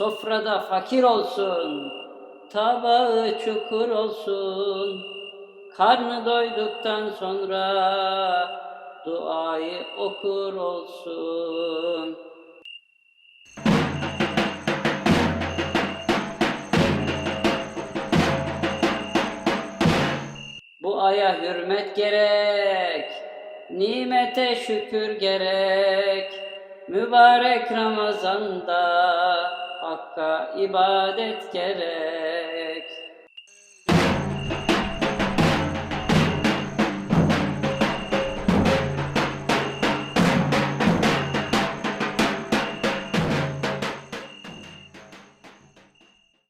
Sofrada fakir olsun, tabağı çukur olsun. Karnı doyduktan sonra duayı okur olsun. Bu aya hürmet gerek, nimete şükür gerek. Mübarek Ramazan'da Hakk'a ibadet gerek.